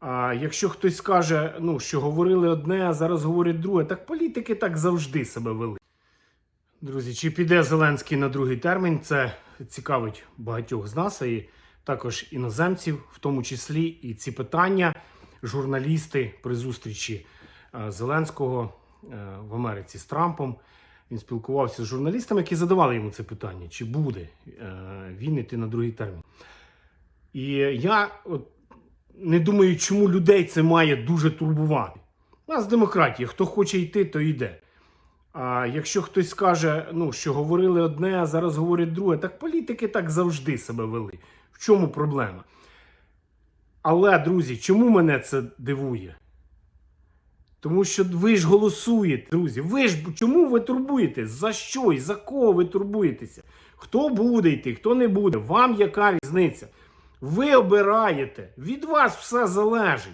А якщо хтось скаже, ну, що говорили одне, а зараз говорять друге, так політики так завжди себе вели. Друзі, чи піде Зеленський на другий термін? Це цікавить багатьох з нас і також іноземців, в тому числі і ці питання журналісти при зустрічі е, Зеленського е, в Америці з Трампом. Він спілкувався з журналістами, які задавали йому це питання: чи буде е, він йти на другий термін? І я от не думаю, чому людей це має дуже турбувати. У нас демократія, хто хоче йти, то йде. А якщо хтось скаже, ну, що говорили одне, а зараз говорять друге, так політики так завжди себе вели. В чому проблема? Але, друзі, чому мене це дивує? Тому що ви ж голосуєте, друзі. Ви ж чому ви турбуєтесь? За що і за кого ви турбуєтеся? Хто буде йти, хто не буде? Вам яка різниця? Ви обираєте, від вас все залежить.